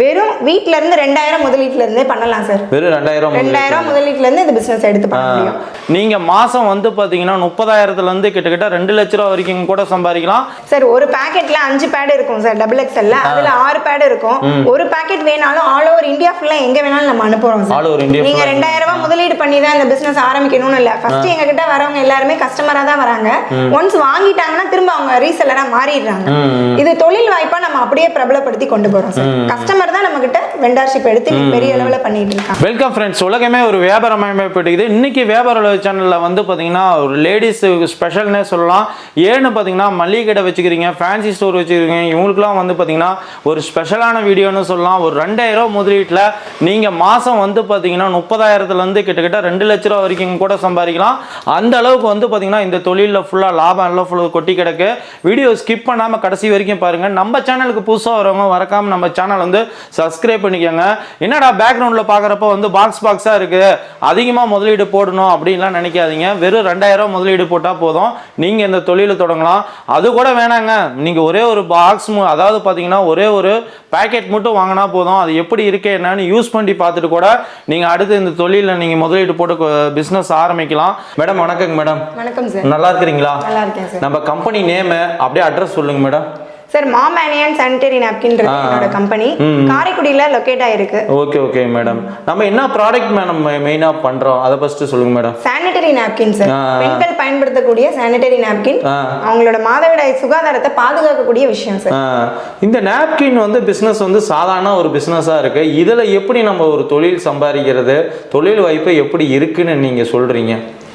வெறும் வீட்ல இருந்து ரெண்டாயிரம் முதலீட்டுல இருந்தே பண்ணலாம் சார் வெறும் ரெண்டாயிரம் ரெண்டாயிரம் முதலீட்டுல இருந்து இந்த பிசினஸ் எடுத்து பண்ண முடியும். நீங்க மாசம் வந்து பாத்தீங்கன்னா முப்பதாயிரத்துல இருந்து கிட்டத்தட்ட ரெண்டு லட்ச ரூபா வரைக்கும் கூட சம்பாதிக்கலாம். சார் ஒரு பாக்கெட்ல அஞ்சு பேட் இருக்கும் சார் டபுள் எக்ஸ்எல்ல அதுல ஆறு பேட் இருக்கும். ஒரு பாக்கெட் வேணாலும் ஆல் ஓவர் இந்தியா ஃபுல்லா எங்க வேணாலும் நம்ம அனுப்புறோம் சார் over India நீங்க ரெண்டாயிரம் ரூபாய் முதலீடு பண்ணி தான் இந்த பிசினஸ் ஆரம்பிக்கணும்னு இல்ல. ஃபர்ஸ்ட் எங்க கிட்ட வரவங்க எல்லாருமே கஸ்டமரா தான் வராங்க. ஒன்ஸ் வாங்கிட்டாங்கன்னா திரும்ப அவங்க ரீசெல்லரா மாறிடுறாங்க. இது தொழில் வாய்ப்பா நம்ம அப்படியே பிரபலப்படுத்தி கொண்டு போறோம் சார் கஸ்டமர் தான் நம்ம கிட்ட வெண்டார்ஷிப் எடுத்து பெரிய அளவுல பண்ணிட்டு இருக்காங்க வெல்கம் ஃப்ரெண்ட்ஸ் உலகமே ஒரு வியாபாரம் அமைப்பட்டுக்குது இன்னைக்கு வியாபார உலக சேனலில் வந்து பார்த்தீங்கன்னா ஒரு லேடிஸ் ஸ்பெஷல்னே சொல்லலாம். ஏன்னு பார்த்தீங்கன்னா மளிகை கடை வச்சுக்கிறீங்க ஃபேன்சி ஸ்டோர் வச்சுக்கிறீங்க இவங்களுக்குலாம் வந்து பார்த்தீங்கன்னா ஒரு ஸ்பெஷலான வீடியோன்னு சொல்லலாம். ஒரு ரெண்டாயிரம் முதலீட்டில் நீங்கள் மாதம் வந்து பார்த்தீங்கன்னா முப்பதாயிரத்துலேருந்து கிட்டத்தட்ட ரெண்டு லட்ச ரூபா வரைக்கும் கூட சம்பாதிக்கலாம். அந்த அளவுக்கு வந்து பார்த்தீங்கன்னா இந்த தொழிலில் ஃபுல்லாக லாபம் எல்லாம் ஃபுல்லாக கொட்டி கிடக்கு. வீடியோ ஸ்கிப் பண்ணாமல் கடைசி வரைக்கும் பாருங்கள் நம்ம சேனலுக்கு புதுசாக வரவங்க மறக்காம நம்ம சேனல் வந்து சப்ஸ்கிரைப் பண்ணிக்கோங்க. என்னடா பேக்ரவுண்டில் பார்க்குறப்ப வந்து பாக்ஸ் பாக்ஸாக இருக்குது அதிகமாக முதலீடு போடணும் அப்படின்லாம் நினைக்காதீங்க. வெறும் ரெண்டாயிரம் முதலீடு போட்டால் போதும். நீங்கள் இந்த தொழிலை தொடங்கலாம். அது கூட வேணாங்க. நீங்கள் ஒரே ஒரு பாக்ஸ் அதாவது பார்த்தீங்கன்னா ஒரே ஒரு பேக்கெட் மட்டும் வாங்கினா போதும். அது எப்படி இருக்கு என்னன்னு யூஸ் பண்ணி பார்த்துட்டு கூட நீங்கள் அடுத்து இந்த தொழிலில் நீங்கள் முதலீடு போட்டு பிஸ்னஸ் ஆரம்பிக்கலாம். மேடம் வணக்கங்க மேடம். வணக்கம் சார் நல்லா இருக்கிறீங்களா? நல்லா இருக்கேன் சார் நம்ம கம்பெனி நேமு அப்படியே அட்ரஸ் சொல்லுங்க மேடம். சார் மாமேனியன் சானிட்டரி நாப்கின்றது என்னோட கம்பெனி காரைக்குடியில லொக்கேட் ஆயிருக்கு. ஓகே ஓகே மேடம் நம்ம என்ன ப்ராடக்ட் மேடம் மெயினாக பண்ணுறோம் அதை ஃபஸ்ட்டு சொல்லுங்க மேடம் சானிட்டரி நாப்கின் சார். பெண்கள் பயன்படுத்தக்கூடிய சானிட்டரி நாப்கின். அவங்களோட மாதவிடாய் சுகாதாரத்தை பாதுகாக்கக்கூடிய விஷயம் சார் இந்த நாப்கின் வந்து பிஸ்னஸ் வந்து சாதாரண ஒரு பிஸ்னஸாக இருக்குது இதில் எப்படி நம்ம ஒரு தொழில் சம்பாதிக்கிறது? தொழில் வாய்ப்பு எப்படி இருக்குன்னு நீங்கள் சொல்கிறீங்க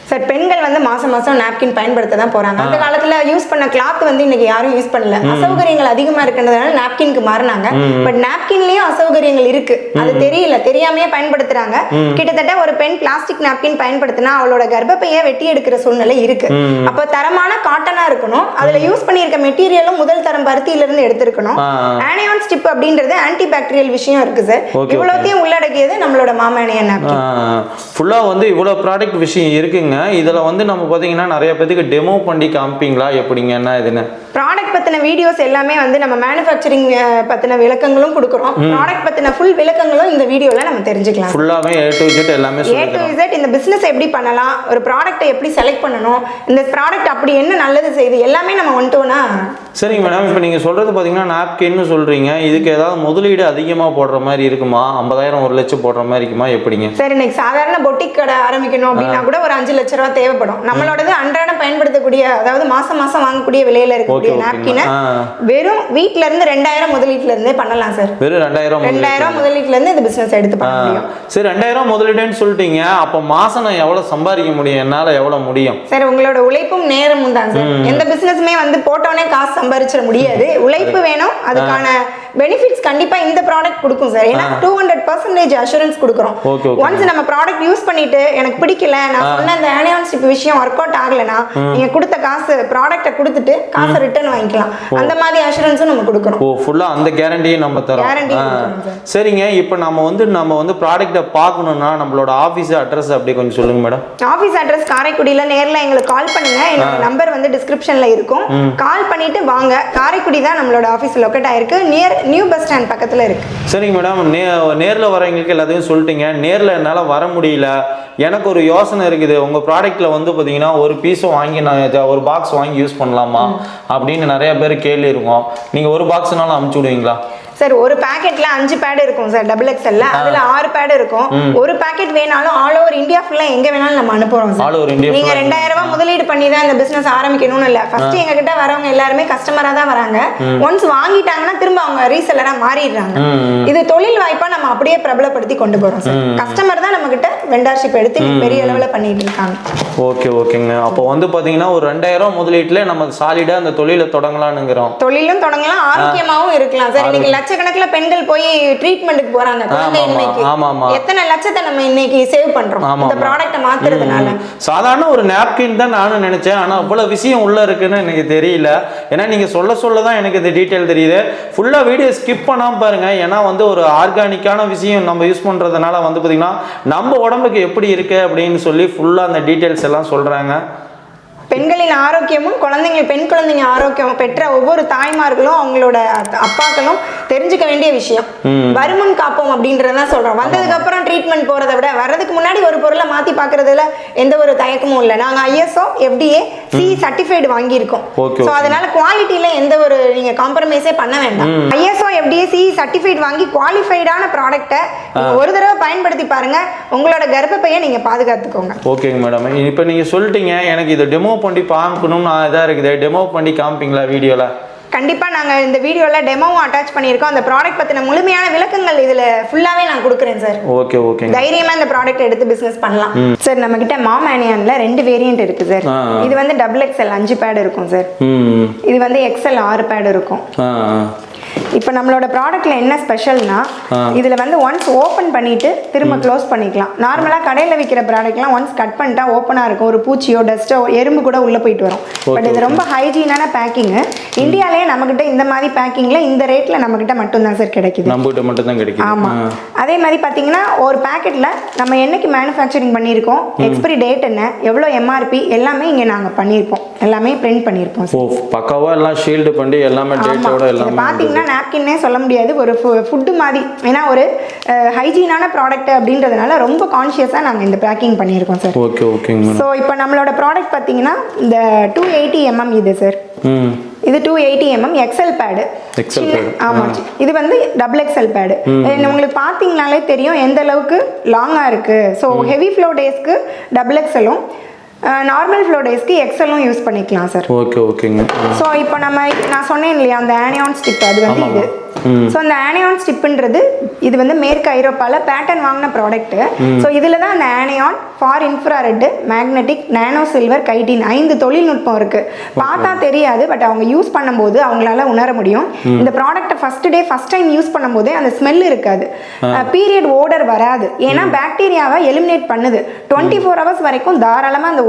சார் பெண்கள் வந்து மாசம் மாசம் நாப்கின் பயன்படுத்த தான் போறாங்க. அந்த காலத்துல யூஸ் பண்ண கிளாத் வந்து இன்னைக்கு யாரும் யூஸ் பண்ணல. அசௌகரியங்கள் அதிகமா இருக்கிறதுனால நாப்கின்க்கு மாறினாங்க. பட் நாப்கின்லயும் அசௌகரியங்கள் இருக்கு. அது தெரியல. தெரியாமையே பயன்படுத்துறாங்க. கிட்டத்தட்ட ஒரு பெண் பிளாஸ்டிக் நாப்கின் பயன்படுத்தினா அவளோட கர்ப்பப்பையை வெட்டி எடுக்கிற சூழ்நிலை இருக்கு. அப்ப தரமான காட்டனா இருக்கணும். அதுல யூஸ் பண்ணியிருக்க மெட்டீரியலும் முதல் தரம் பருத்தியில இருந்து எடுத்திருக்கணும். ஆனியான் ஸ்டிப் அப்படின்றது ஆன்டி பாக்டீரியல் விஷயம் இருக்கு சார் இவ்வளோத்தையும் உள்ளடக்கியது நம்மளோட மாமானியன் நாப்கின் ஃபுல்லாக வந்து இவ்வளோ ப்ராடக்ட் விஷயம் இருக்குங்க. இதில் வந்து நம்ம பார்த்தீங்கன்னா நிறைய பேத்துக்கு டெமோ பண்ணி காமிப்பீங்களா? எப்படிங்க? என்ன இதுன்னு? ப்ராடக்ட் பத்தின வீடியோஸ் எல்லாமே வந்து நம்ம மேனுஃபேக்சரிங் பத்தின விளக்கங்களும் கொடுக்குறோம். ப்ராடக்ட் பத்தின ஃபுல் விளக்கங்களும் இந்த வீடியோல நம்ம தெரிஞ்சுக்கலாம். ஃபுல்லாகவே ஏ டு ஜெட் எல்லாமே ஏ டு இசட் இந்த பிசினஸ் எப்படி பண்ணலாம்? ஒரு ப்ராடக்ட்டை எப்படி செலக்ட் பண்ணணும்? இந்த ப்ராடக்ட் அப்படி என்ன நல்லது செய்யுது? எல்லாமே நம்ம வந்துட்டோம்னா சரிங்க மேடம் இப்போ நீங்கள் சொல்கிறது பார்த்தீங்கன்னா நாப்கின்னு சொல்கிறீங்க இதுக்கு ஏதாவது முதலீடு அதிகமாக போடுற மாதிரி இருக்குமா? ஐம்பதாயிரம் ஒரு லட்சம் போடுற மாதிரி இருக்குமா? எப்படிங்க? சரி இன்னைக்கு சாதாரண பொட்டிக் கடை ஆரம்பிக்கணும் அப்படின்னா கூட ஒரு அஞ்சு லட்ச ரூபா தேவைப்படும். நம்மளோடது அன்றாடம் பயன்படுத்தக்கூடிய அதாவது மாசம் மாசம் வாங்கக்கூடிய விலையில இருக்கக்கூடிய. நாப்கினை. வெறும் வீட்ல இருந்து ரெண்டாயிரம் முதலீட்டுல இருந்தே பண்ணலாம் சார் வெறும் ரெண்டாயிரம். ரெண்டாயிரம் முதலீட்டுல இருந்து இந்த பிசினஸ் எடுத்து பண்ண முடியும். சரி ரெண்டாயிரம் முதலீடுன்னு சொல்லிட்டீங்க. அப்போ மாசம் நான் எவ்வளோ சம்பாதிக்க முடியும்? என்னால் எவ்வளோ முடியும்? சார் உங்களோட உழைப்பும் நேரமும் தான் சார் எந்த பிசினஸுமே வந்து போட்டோனே காசு சம்பாரிச்சிட முடியாது. உழைப்பு வேணும். அதுக்கான பெனிஃபிட்ஸ் கண்டிப்பா இந்த ப்ராடக்ட் கொடுக்கும் சார் ஏன்னா டூ ஹண்ட்ரட் பர்சன்டேஜ் அஷூரன்ஸ் கொடுக்குறோம். ஒன்ஸ் நம்ம ப்ராடக்ட் யூஸ் பண்ணிட்டு எனக்கு பிடிக்கல நான் சொன்ன இந்த ஆனியான்ஷிப் விஷயம் ஒர்க் அவுட் ஆகலைன்னா நீங்க கொடுத்த காசு ப்ராடக்ட்டை கொடுத்துட்டு காசை ரிட்டர்ன் வாங்கிக்கலாம். அந்த மாதிரி அஷூரன்ஸும் நம்ம கொடுக்குறோம். ஓ ஃபுல்லாக அந்த கேரண்டியும் நம்ம தரோம். சரிங்க இப்போ நம்ம வந்து நம்ம வந்து ப்ராடக்ட்டை பார்க்கணுன்னா நம்மளோட ஆஃபீஸ் அட்ரஸ் அப்படி கொஞ்சம் சொல்லுங்க மேடம் ஆஃபீஸ் அட்ரஸ் காரைக்குடியில நேர்ல எங்களுக்கு கால் பண்ணுங்க. என்னோட நம்பர் வந்து டிஸ்கிரிப்ஷன்ல இருக்கும். கால் பண்ணிட்டு வாங்க. காரைக்குடி தான் நம்மளோட ஆஃபீஸ் லொக்கேட் ஆயிருக்கு. நியர் நியூ பஸ் ஸ்டாண்ட் பக்கத்துல இருக்கு. சரிங்க மேடம் நே நேரில் வரவங்களுக்கு எல்லாத்தையும் சொல்லிட்டீங்க. நேரில் என்னால் வர முடியல. எனக்கு ஒரு யோசனை இருக்குது. உங்கள் ப்ராடக்ட்டில் வந்து பார்த்தீங்கன்னா ஒரு பீஸை வாங்கி நான் ஒரு பாக்ஸ் வாங்கி யூஸ் பண்ணலாமா? அப்படின்னு நிறைய பேர் கேள்வி இருக்கும். நீங்கள் ஒரு பாக்ஸ்னாலும் அமுச்சு விடுவீங்களா? சார் ஒரு பாக்கெட்ல அஞ்சு பேட் இருக்கும் சார் டபுள் எக்ஸ்எல்ல அதுல ஆறு பேட் இருக்கும். ஒரு பாக்கெட் வேணாலும் ஆல் ஓவர் இந்தியா ஃபுல்லா எங்க வேணாலும் நம்ம அனுப்புறோம் சார். நீங்க ரெண்டாயிரம் ரூபாய் முதலீடு பண்ணி தான் இந்த பிசினஸ் ஆரம்பிக்கணும்னு இல்ல. ஃபர்ஸ்ட் எங்க கிட்ட வரவங்க எல்லாருமே கஸ்டமரா தான் வராங்க. ஒன்ஸ் வாங்கிட்டாங்கன்னா திரும்ப அவங்க ரீசெல்லரா மாறிடுறாங்க. இது தொழில் வாய்ப்பா நம்ம அப்படியே பிரபலப்படுத்தி கொண்டு போறோம் சார். கஸ்டமர் தான் நம்ம கிட்ட வெண்டார்ஷிப் எடுத்து பெரிய அளவுல பண்ணிட்டு இருக்காங்க. ஓகே ஓகேங்க. அப்போ வந்து பார்த்தீங்கன்னா ஒரு ரெண்டாயிரம் முதலீட்டில் நம்ம சாலிடாக அந்த தொழிலை தொடங்கலாம்னுங்கிறோம் தொழிலும் தொடங்கலாம். ஆரோக்கியமாவும் இருக்கலாம் சார். இன்னைக்கு லட்சக்கணக்குல பெண்கள் போய் ட்ரீட்மெண்ட்டுக்கு போறாங்க குழந்தையின்மைக்கு ஆமா, ஆமா. எத்தனை லட்சத்தை நம்ம இன்னைக்கு சேவ் பண்றோம்? இந்த. ப்ராடக்ட்டை மாத்துறதுனால. சாதாரண ஒரு நாப்கின் தான் நானும் நினைச்சேன். ஆனால் அவ்வளோ விஷயம் உள்ள இருக்குன்னு எனக்கு தெரியல. ஏன்னா நீங்கள் சொல்ல சொல்ல தான் எனக்கு இந்த டீட்டெயில் தெரியுது. ஃபுல்லாக வீடியோ ஸ்கிப் பண்ணாமல் பாருங்க. ஏன்னா வந்து ஒரு ஆர்கானிக்கான விஷயம் நம்ம யூஸ் பண்ணுறதுனால வந்து பார்த்திங்கன்னா நம்ம உடம்புக்கு எப்படி இருக்கு அப்படின்னு சொல்லி ஃபுல்லாக அந்த டீட்டெயில்ஸ் எல்லாம் சொல்கிறாங்க பெண்களின் ஆரோக்கியமும் குழந்தைங்க பெண் குழந்தைங்க ஆரோக்கியம் பெற்ற ஒவ்வொரு தாய்மார்களும் அவங்களோட அப்பாக்களும் தெரிஞ்சுக்க வேண்டிய விஷயம். வருமுன் காப்போம் அப்படின்றதான் சொல்றோம். வந்ததுக்கு அப்புறம் ட்ரீட்மெண்ட் போறதை விட வர்றதுக்கு முன்னாடி ஒரு பொருளை மாத்தி பாக்குறதுல எந்த ஒரு தயக்கமும் இல்லை. நாங்க ஐஎஸ்ஓ எஃப்டிஏ சி சர்டிஃபைடு வாங்கியிருக்கோம். ஸோ அதனால குவாலிட்டியில எந்த ஒரு நீங்க காம்ப்ரமைஸே பண்ண வேண்டாம். ஐஎஸ்ஓ எஃப்டிஏ சி சர்டிஃபைட் வாங்கி குவாலிஃபைடான ப்ராடக்ட்டை ஒரு தடவை பயன்படுத்தி பாருங்க. உங்களோட கர்ப்பப்பையை நீங்க பாதுகாத்துக்கோங்க. ஓகேங்க மேடம் இப்போ நீங்கள் சொல்லிட்டீங்க எனக்கு இதை டெமோ பண்ணி பார்க்கணும்னு இதாக இருக்குது. டெமோ பண்ணி காமிப்பீங்களா வீடியோவில் கண்டிப்பா நாங்க இந்த வீடியோல டெமோவும் அட்டாச் பண்ணியிருக்கோம். அந்த ப்ராடக்ட் பத்தின முழுமையான விளக்கங்கள் இதுல ஃபுல்லாவே நான் கொடுக்குறேன் சார் ஓகே ஓகேங்க. தைரியமா இந்த ப்ராடக்ட் எடுத்து பிசினஸ் பண்ணலாம். சார் நம்ம கிட்ட மாம் ஆனியான்ல ரெண்டு வேரியன்ட் இருக்கு சார். இது வந்து டபுள் எக்ஸ்எல் அஞ்சு பேட் இருக்கும் சார் இது வந்து எக்ஸ்எல் ஆறு பேட் இருக்கும். இப்போ நம்மளோட ப்ராடக்ட்ல என்ன ஸ்பெஷல்னா. இதுல வந்து ஒன்ஸ் ஓப்பன் பண்ணிட்டு திரும்ப க்ளோஸ் பண்ணிக்கலாம். நார்மலா கடையில விற்கிற ப்ராடக்ட்லாம் ஒன்ஸ் கட் பண்ணிட்டா ஓப்பனா இருக்கும். ஒரு பூச்சியோ டஸ்ட்டோ எறும்பு கூட உள்ள போயிட்டு வரும். பட் இது ரொம்ப ஹைஜீனான பேக்கிங் இந்தியாலயே நம்மகிட்ட இந்த மாதிரி பேக்கிங்ல இந்த ரேட்ல நம்மகிட்ட மட்டும்தான் சார் கிடைக்குது. நம்மகிட்ட மட்டும் தான் கிடைக்குது. ஆமா. அதே மாதிரி பாத்தீங்கன்னா ஒரு பேக்கெட்ல நம்ம என்னைக்கு மேனுஃபேக்சரிங் பண்ணியிருக்கோம் எக்ஸ்பிரி டேட் என்ன எவ்வளோ எம்ஆர்பி எல்லாமே இங்க நாங்க பண்ணியிருப்போம். எல்லாமே பிரிண்ட் பண்ணியிருப்போம் பக்காவா எல்லாம் ஷீல்டு பண்ணி எல்லாமே டேட்டோட எல்லாமே பார்த்தீங்கன்னா நாப்கின்னே சொல்ல முடியாது. ஒரு ஃபுட்டு மாதிரி. ஏன்னா ஒரு ஹைஜீனான ப்ராடக்ட் அப்படின்றதுனால ரொம்ப கான்ஷியஸாக நாங்கள் இந்த பேக்கிங் பண்ணியிருக்கோம் சார் ஓகே ஓகேங்க ஸோ இப்போ நம்மளோட ப்ராடக்ட் பார்த்தீங்கன்னா இந்த டூ எயிட்டி எம்எம் இது சார் இது two eighty mm XL pad XL pad. ஆமா. இது வந்து டபுள் எக்ஸல் பேடு உங்களுக்கு பார்த்தீங்கனாலே தெரியும் எந்த அளவுக்கு லாங்காக இருக்கு. ஸோ ஹெவி ஃப்ளோ டேஸ்க்கு டபுள் எக்ஸலும் நார்மல் ஃப்ளோ டேஸ்க்கு எக்ஸலும் யூஸ் பண்ணிக்கலாம் சார் ஓகே ஓகேங்க ஸோ இப்போ நம்ம நான் சொன்னேன் இல்லையா அந்த ஆனியான் ஸ்டிப் அது வந்து இது. ஸோ அந்த ஆனியான் ஸ்டிப்புன்றது இது வந்து மேற்கு ஐரோப்பாவில் பேட்டர்ன் வாங்கின ப்ராடக்ட் ஸோ இதில் தான் அந்த anion far infrared magnetic nano silver chitin ஐந்து தொழில்நுட்பம் இருக்கு. பார்த்தா தெரியாது பட் அவங்க யூஸ் பண்ணும்போது அவங்களால உணர முடியும். இந்த ப்ராடக்ட்டை first day first time use பண்ணும்போதே அந்த ஸ்மெல் இருக்காது. பீரியட் ஓடர் வராது. ஏன்னா பாக்டீரியாவை எலிமினேட் பண்ணுது. டுவெண்ட்டி ஃபோர் ஹவர்ஸ் வரைக்கும் தாராளமாக அந்த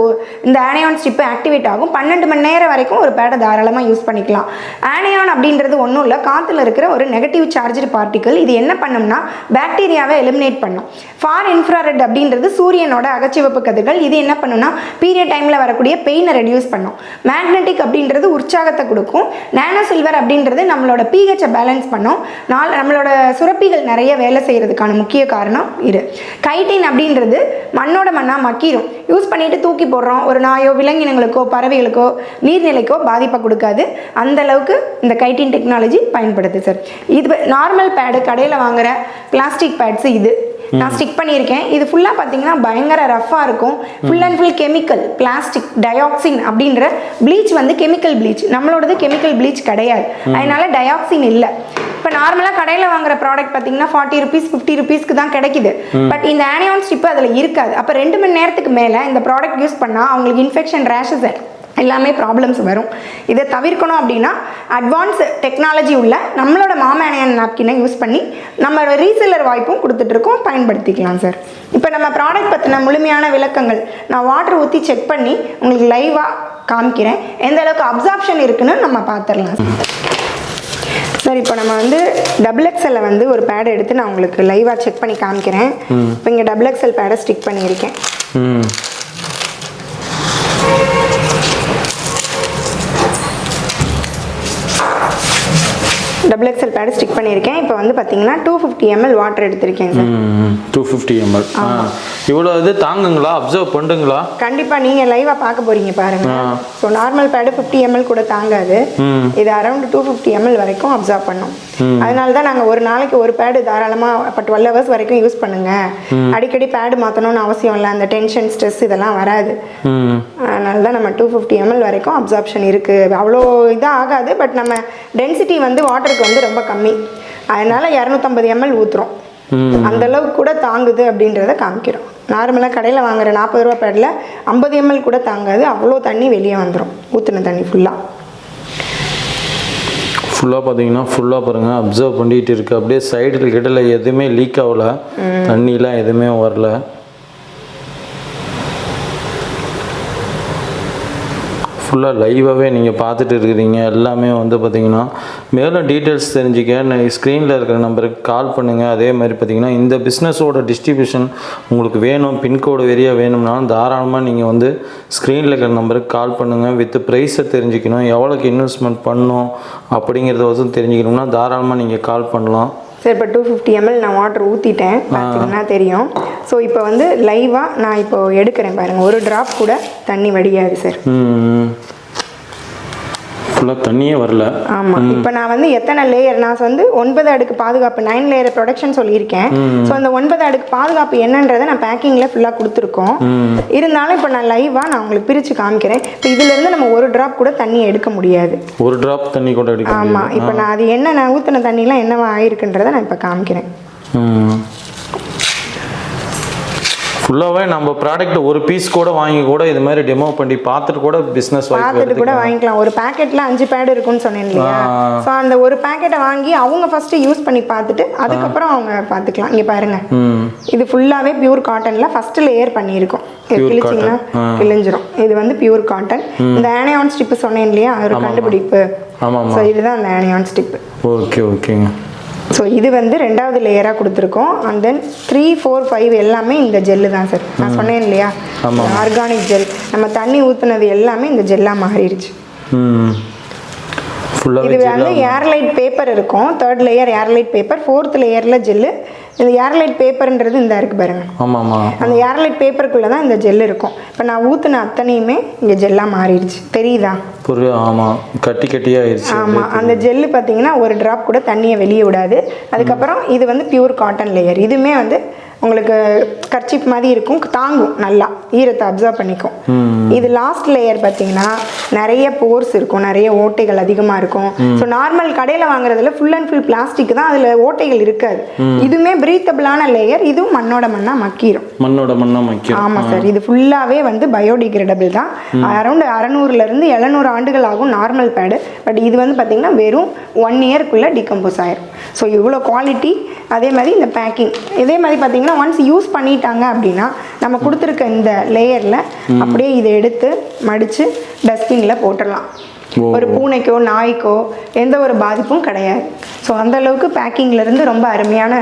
இந்த ஆனியான் ஸ்டிப்பு ஆக்டிவேட் ஆகும். பன்னெண்டு மணி நேரம் வரைக்கும் ஒரு பேடை தாராளமாக யூஸ் பண்ணிக்கலாம். ஆனியான் அப்படின்றது ஒன்றும் இல்லை. காற்றுல இருக்கிற ஒரு நெகட்டிவ் சார்ஜ் பார்ட்டிக்கல் இது என்ன பண்ணும்னா பாக்டீரியாவை எலிமினேட் பண்ணும். ஃபார் இன்ஃப்ராரெட் அப்படின்றது சூரியனோட அகச்சிவப்பு கதிர்கள். இது என்ன பண்ணும்னா பீரியட் டைமில் வரக்கூடிய பெயினை ரெடியூஸ் பண்ணும். மேக்னெட்டிக் அப்படின்றது உற்சாகத்தை கொடுக்கும். நானோ சில்வர் அப்படின்றது நம்மளோட பிஹெச்சை பேலன்ஸ் பண்ணும். நாள் நம்மளோட சுரப்பிகள் நிறைய வேலை செய்கிறதுக்கான முக்கிய காரணம் இது. கைட்டின் அப்படின்றது மண்ணோட மண்ணாக மக்கிரும். யூஸ் பண்ணிட்டு தூக்கி போடுறோம். ஒரு நாயோ விலங்கினங்களுக்கோ பறவைகளுக்கோ நீர்நிலைக்கோ பாதிப்பை கொடுக்காது. அந்த அளவுக்கு இந்த கைட்டின் டெக்னாலஜி பயன்படுது சார் இது நார்மல் பேடு கடையில் வாங்குற பிளாஸ்டிக் பேட்ஸ் இது. நான் ஸ்டிக் பண்ணியிருக்கேன். இது ஃபுல்லாக பார்த்தீங்கன்னா பயங்கர ரஃப்பாக இருக்கும். Full and full chemical plastic dioxin அப்படின்ற ப்ளீச் வந்து கெமிக்கல் ப்ளீச் நம்மளோடது கெமிக்கல் ப்ளீச் கிடையாது. அதனால டயாக்சின் இல்லை. இப்போ நார்மலாக கடையில் வாங்குற ப்ராடக்ட் பார்த்தீங்கன்னா ஃபார்ட்டி ருபீஸ் ஃபிஃப்டி ருபீஸ்க்கு தான் கிடைக்குது. பட் இந்த ஆனியான் ஸ்டிப்பு அதில் இருக்காது. அப்போ ரெண்டு மணி நேரத்துக்கு மேலே இந்த ப்ராடக்ட் யூஸ் பண்ணால் அவங்களுக்கு இன்ஃபெக்ஷன் ரேஷஸ் எல்லாமே ப்ராப்ளம்ஸ் வரும். இதை தவிர்க்கணும் அப்படின்னா அட்வான்ஸ் டெக்னாலஜி உள்ள நம்மளோட மாமேனியன் நாப்கினை யூஸ் பண்ணி நம்மளோட ரீசெல்லர் வாய்ப்பும் கொடுத்துட்ருக்கோம் பயன்படுத்திக்கலாம் சார் இப்போ நம்ம ப்ராடக்ட் பற்றின முழுமையான விளக்கங்கள் நான் வாட்டர் ஊற்றி செக் பண்ணி உங்களுக்கு லைவாக காமிக்கிறேன். எந்த அளவுக்கு அப்சார்ப்ஷன் இருக்குன்னு நம்ம பார்த்துடலாம் சார் இப்போ நம்ம வந்து டபுள் எக்ஸலில் வந்து ஒரு பேட் எடுத்து நான் உங்களுக்கு லைவாக செக் பண்ணி காமிக்கிறேன். இப்போ இங்கே டபுள் எக்ஸல் பேடை ஸ்டிக் பண்ணியிருக்கேன். டபுள் எக்ஸல் பேடு ஸ்டிக் பண்ணியிருக்கேன். இப்போ வந்து பார்த்தீங்கன்னா டூ ஃபிஃப்டி எம்எல் வாட்டர் எடுத்திருக்கேன் சார். டூ ஃபிஃப்டி எம்எல் இவ்வளோ இது தாங்குங்களா? அப்சர்வ் பண்ணுங்களா? கண்டிப்பாக நீங்கள் லைவாக பார்க்க போறீங்க பாருங்க. ஆ. So normal pad fifty ml கூட தாங்காது. இது அரௌண்ட் டூ ஃபிஃப்டி எம்எல் வரைக்கும் அப்சர்வ் பண்ணும். அதனால தான் நாங்கள் ஒரு நாளைக்கு ஒரு பேடு தாராளமாக இப்போ டுவெல் ஹவர்ஸ் வரைக்கும் யூஸ் பண்ணுங்க. அடிக்கடி பேடு மாற்றணும்னு அவசியம் இல்லை. அந்த டென்ஷன் ஸ்ட்ரெஸ் இதெல்லாம் வராது. அதனால தான் நம்ம டூ ஃபிஃப்டி எம்எல் வரைக்கும் அப்சார்ப்ஷன் இருக்குது அவ்வளோ இதாக ஆகாது பட் நம்ம டென்சிட்டி வந்து வாட்டருக்கு வந்து ரொம்ப கம்மி. அதனால இரநூத்தம்பது எம்எல் ஊற்றுறோம் ம். அந்த அளவுக்கு கூட தாங்குது அப்படின்றத காமிக்கிறோம். நார்மலாக கடையில் வாங்குற நாற்பது ரூபா பேடில் ஐம்பது எம்எல் கூட தாங்காது. அவ்வளோ தண்ணி வெளியே வந்துடும் ஊற்றின தண்ணி ஃபுல்லாக ஃபுல்லாக பார்த்தீங்கன்னா ஃபுல்லாக பாருங்கள் அப்சர்வ் பண்ணிட்டு இருக்கு. அப்படியே சைடில் கிட்டல எதுவுமே லீக் ஆகல. தண்ணிலாம் எதுவுமே வரல. ஃபுல்லாக லைவாகவே நீங்கள் பார்த்துட்டு இருக்கிறீங்க. எல்லாமே வந்து பார்த்தீங்கன்னா மேலும் டீட்டெயில்ஸ் தெரிஞ்சுக்க ஸ்க்ரீனில் இருக்கிற நம்பருக்கு கால் பண்ணுங்கள் அதே மாதிரி பார்த்தீங்கன்னா இந்த பிஸ்னஸோட டிஸ்ட்ரிபியூஷன் உங்களுக்கு வேணும் பின்கோடு வெறியா வேணும்னாலும் தாராளமாக நீங்கள் வந்து ஸ்க்ரீனில் இருக்கிற நம்பருக்கு கால் பண்ணுங்கள் வித் ப்ரைஸை தெரிஞ்சுக்கணும். எவ்வளோக்கு இன்வெஸ்ட்மெண்ட் பண்ணணும் அப்படிங்கிறத வந்து தெரிஞ்சுக்கணும்னா தாராளமாக நீங்கள் கால் பண்ணலாம். சார் இப்போ டூ ஃபிஃப்டி எம்எல் நான் வாட்டர் ஊற்றிட்டேன் பார்த்தீங்கன்னா தெரியும். ஸோ இப்போ வந்து லைவாக நான் இப்போ எடுக்கிறேன் பாருங்கள் ஒரு ட்ராப் கூட தண்ணி வடியாது சார் ஃபுல்லாக தண்ணியே வரல. ஆமாம் இப்போ நான் வந்து எத்தனை லேயர் நான் வந்து ஒன்பது அடுக்கு பாதுகாப்பு நைன் லேயர் ப்ரொடக்ஷன் சொல்லியிருக்கேன். ஸோ அந்த ஒன்பது அடுக்கு பாதுகாப்பு என்னன்றதை நான் பேக்கிங்கில் ஃபுல்லாக கொடுத்துருக்கோம். இருந்தாலும் இப்போ நான் லைவாக நான் உங்களுக்கு பிரித்து காமிக்கிறேன். இப்போ இதுலேருந்து நம்ம ஒரு ட்ராப் கூட தண்ணி எடுக்க முடியாது. ஒரு ட்ராப் தண்ணி கூட எடுக்க. ஆமாம் இப்போ நான் அது என்ன நான் ஊற்றின தண்ணிலாம் என்னவா ஆயிருக்குன்றதை நான் இப்போ காமிக்கிறேன். ஃபுல்லாகவே நம்ம ப்ராடக்ட் ஒரு பீஸ் கூட வாங்கி கூட இது மாதிரி டெமோ பண்ணி பார்த்துட்டு கூட பிஸ்னஸ் பார்த்துட்டு கூட வாங்கிக்கலாம். ஒரு பேக்கெட்ல அஞ்சு பேட் இருக்கும்னு சொன்னேன் இல்லையா ஸோ அந்த ஒரு பேக்கெட்டை வாங்கி அவங்க ஃபர்ஸ்ட் யூஸ் பண்ணி பார்த்துட்டு அதுக்கப்புறம் அவங்க பார்த்துக்கலாம். இங்கே பாருங்க. இது ஃபுல்லாவே பியூர் காட்டன்ல ஃபர்ஸ்ட் லேயர் பண்ணியிருக்கோம். கிழிச்சிங்கன்னா கிழிஞ்சிரும். இது வந்து பியூர் காட்டன் இந்த ஆனியான் ஸ்டிப் சொன்னேன் இல்லையா ஒரு கண்டுபிடிப்பு. ஸோ இதுதான் அந்த ஆனியான் ஸ்டிப் ஓகே ஓகேங்க ஸோ இது வந்து ரெண்டாவது லேயராக கொடுத்துருக்கோம். And then three four five எல்லாமே இந்த ஜெல்லு தான் சார் நான் சொன்னேன் இல்லையா? ஆர்கானிக் ஜெல் நம்ம தண்ணி ஊற்றுனது எல்லாமே இந்த ஜெல்லாக மாறிடுச்சு. இது வந்து ஏர்லைட் பேப்பர் இருக்கும். Third layer airlaid paper fourth லேயரில் ஜெல்லு இந்த ஏர்லைட் பேப்பர்ன்றது இந்த இருக்கு பாருங்க. ஆமாம் ஆமாம் அந்த ஏர்லைட் பேப்பருக்குள்ளே தான் இந்த ஜெல் இருக்கும். இப்போ நான் ஊற்றின அத்தனையுமே இங்கே ஜெல்லாக மாறிடுச்சு. தெரியுதா? புரிய ஆமாம் கட்டி கட்டியாக ஆயிடுச்சு ஆமாம் அந்த ஜெல்லு பார்த்தீங்கன்னா ஒரு ட்ராப் கூட தண்ணியை வெளியே விடாது. அதுக்கப்புறம் இது வந்து பியூர் காட்டன் லேயர் இதுவுமே வந்து உங்களுக்கு கர்ச்சிப் மாதிரி இருக்கும் தாங்கும் நல்லா. ஈரத்தை அப்சர்வ் பண்ணிக்கும். இது லாஸ்ட் லேயர் பார்த்தீங்கன்னா நிறைய போர்ஸ் இருக்கும் நிறைய ஓட்டைகள் அதிகமாக இருக்கும். ஸோ நார்மல் கடையில் வாங்குறதுல ஃபுல் அண்ட் ஃபுல் பிளாஸ்டிக் தான் அதில் ஓட்டைகள் இருக்காது. இதுவுமே பிரீத்தபிளான லேயர் இதுவும் மண்ணோட மண்ணாக மக்கிரும். மண்ணோட மண்ணாக வைக்கும் ஆமாம் சார் இது ஃபுல்லாகவே வந்து பயோடிகிரேடபிள் தான். அரௌண்ட் அறநூறுலேருந்து எழுநூறு ஆண்டுகள் ஆகும் நார்மல் பேடு பட் இது வந்து பார்த்திங்கன்னா வெறும் ஒன் இயர்க்குள்ளே டிகம்போஸ் ஆயிரும். ஸோ இவ்வளோ குவாலிட்டி அதே மாதிரி இந்த பேக்கிங் இதே மாதிரி பார்த்தீங்கன்னா ஒன்ஸ் யூஸ் பண்ணிட்டாங்க அப்படின்னா நம்ம கொடுத்துருக்க இந்த லேயரில் அப்படியே இதை எடுத்து மடித்து டஸ்ட்பினில் போட்டுடலாம். ஒரு பூனைக்கோ நாய்க்கோ எந்த ஒரு பாதிப்பும் கிடையாது. ஸோ அந்த அளவுக்கு பேக்கிங்ல இருந்து ரொம்ப அருமையான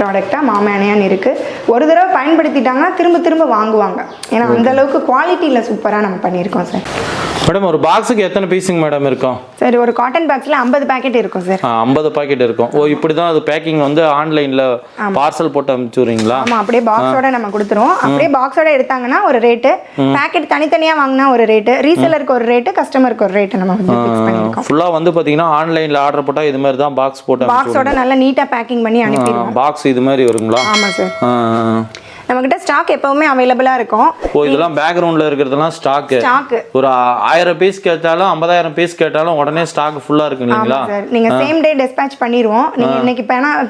ப்ராடக்டாக மாமேனையான் இருக்குது ஒரு தடவை பயன்படுத்திட்டாங்கன்னா திரும்ப திரும்ப வாங்குவாங்க. ஏன்னா அந்த அளவுக்கு குவாலிட்டியில் சூப்பராக நம்ம பண்ணியிருக்கோம் சார் மேடம் ஒரு பாக்ஸுக்கு எத்தனை பீஸுங்க மேடம் இருக்கும்? சரி ஒரு காட்டன் பாக்ஸில் ஐம்பது பேக்கெட் இருக்கும் சார் ஐம்பது பாக்கெட் இருக்கும். ஓ இப்படி தான் அது பேக்கிங் வந்து ஆன்லைனில் பார்சல் போட்டு அனுப்பிச்சுடுறீங்களா ஆமாம் அப்படியே பாக்ஸோட நம்ம கொடுத்துருவோம். அப்படியே பாக்ஸோட எடுத்தாங்கன்னா ஒரு ரேட்டு பேக்கெட் தனித்தனியாக வாங்கினா ஒரு ரேட்டு ரீசெலருக்கு ஒரு ரேட்டு கஸ்டமருக்கு ஒரு ரேட்டு நம்ம வந்து ஃபிக்ஸ் ஃபுல்லாக வந்து பார்த்தீங்கன்னா ஆன்லைனில் ஆர்டர் போட்டால் இது மாதிரி தான் பாக்ஸ் போட்டு பாக்ஸோட நல்லா நீட்டாக பேக்கிங் பண்ணி அனுப்பிடுவோம். பாக்ஸ் இது மாதிரி வருங்களா ஆமாம் சார். நம்மக்கிட்ட ஸ்டாக் எப்பவுமே அவைலபிளாக இருக்கும். ஓ இதெல்லாம் பேக்ரவுண்டில் இருக்கிறதெல்லாம் ஸ்டாக்கு ஸ்டாக்கு ஒரு ஆயிரம் பீஸ் கேட்டாலும் ஐம்பதாயிரம் பீஸ் கேட்டாலும் உடனே ஸ்டாக் ஃபுல்லாக இருக்கு இல்லைங்களா? சார் நீங்கள் சேம் டே டிஸ்பேச் பண்ணிடுவோம் நீங்கள் இன்னைக்கு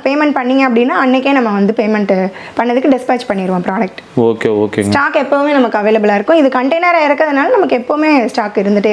பேமெண்ட் பண்ணீங்க அப்படின்னா அன்னைக்கே நம்ம வந்து பேமெண்ட் பண்ணதுக்கு டிஸ்பேச் பண்ணிடுவோம் ப்ராடக்ட் ஓகே ஓகேங்க. ஸ்டாக் எப்பவுமே நமக்கு அவைலபிளாக இருக்கும். இது கண்டெய்னராக இருக்கிறதுனால நமக்கு எப்பவுமே ஸ்டாக் இருந்துட்டே